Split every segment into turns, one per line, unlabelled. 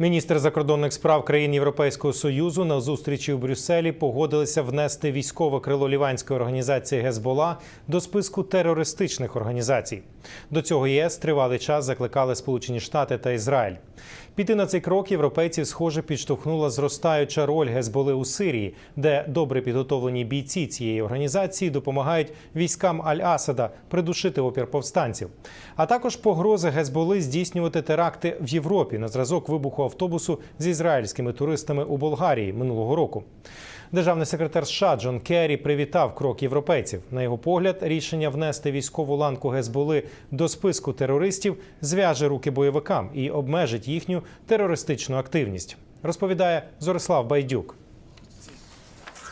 Міністр закордонних справ країн Європейського союзу на зустрічі у Брюсселі погодилися внести військове крило ліванської організації Гезбола до списку терористичних організацій. До цього ЄС тривалий час закликали Сполучені Штати та Ізраїль. Піти на цей крок європейців, схоже, підштовхнула зростаюча роль Гезболи у Сирії, де добре підготовлені бійці цієї організації допомагають військам Аль-Асада придушити опір повстанців, а також погрози Гезболи здійснювати теракти в Європі на зразок вибуху автобусу з ізраїльськими туристами у Болгарії минулого року. Державний секретар США Джон Керрі привітав крок європейців. На його погляд, рішення внести військову ланку Гезболи до списку терористів зв'яже руки бойовикам і обмежить їхню терористичну активність. Розповідає Зорислав Байдюк.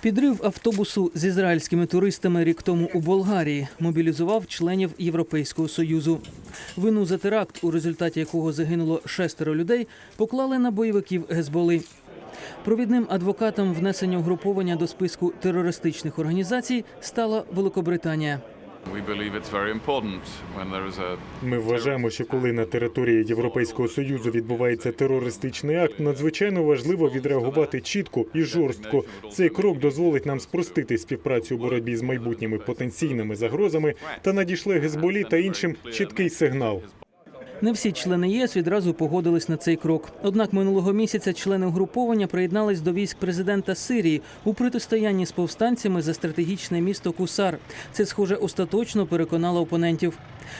Підрив автобусу з ізраїльськими туристами рік тому у Болгарії мобілізував членів Європейського союзу. Вину за теракт, у результаті якого загинуло шестеро людей, поклали на бойовиків Гезболи. Провідним адвокатом внесення угруповання до списку терористичних організацій стала Великобританія.
Ми вважаємо, що коли на території Європейського союзу відбувається терористичний акт, надзвичайно важливо відреагувати чітко і жорстко. Цей крок дозволить нам спростити співпрацю у боротьбі з майбутніми потенційними загрозами та надійшли Гезболі та іншим чіткий сигнал.
Не всі члени ЄС відразу погодились на цей крок. Однак минулого місяця члени угруповання приєднались до військ президента Сирії у протистоянні з повстанцями за стратегічне місто Кусар. Це, схоже, остаточно переконало опонентів.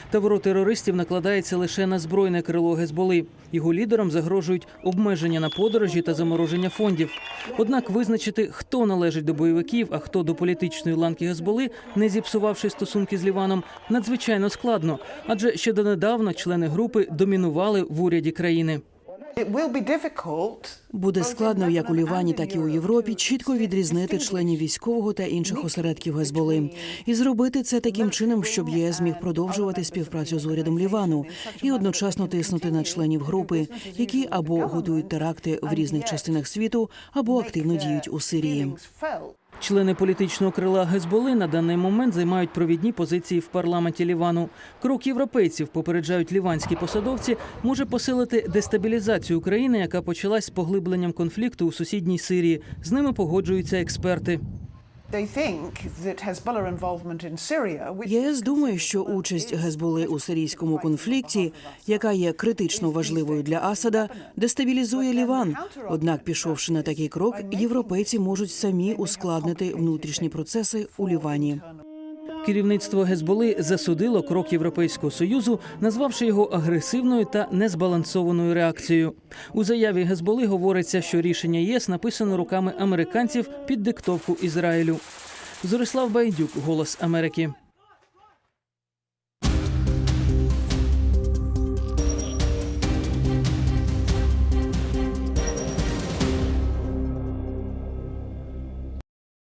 Тавро терористів накладається лише на збройне крило Гезболи. Його лідерам загрожують обмеження на подорожі та замороження фондів. Однак визначити, хто належить до бойовиків, а хто до політичної ланки Гезболи, не зіпсувавши стосунки з Ліваном, надзвичайно складно, адже ще донедавна члени групи домінували в уряді країни.
Буде складно як у Лівані, так і у Європі чітко відрізнити членів військового та інших осередків Гезболи і зробити це таким чином, щоб ЄС зміг продовжувати співпрацю з урядом Лівану і одночасно тиснути на членів групи, які або готують теракти в різних частинах світу, або активно діють у Сирії.
Члени політичного крила Гезболи на даний момент займають провідні позиції в парламенті Лівану. Крок європейців, попереджають ліванські посадовці, може посилити дестабілізацію України, яка почалась з поглибленням конфлікту у сусідній Сирії. З ними погоджуються експерти.
ЄС думає, що участь Гезболи у сирійському конфлікті, яка є критично важливою для Асада, дестабілізує Ліван. Однак, пішовши на такий крок, європейці можуть самі ускладнити внутрішні процеси у Лівані.
Керівництво Гезболи засудило крок Європейського союзу, назвавши його агресивною та незбалансованою реакцією. У заяві Гезболи говориться, що рішення ЄС написано руками американців під диктовку Ізраїлю. Зорислав Байдюк, Голос Америки.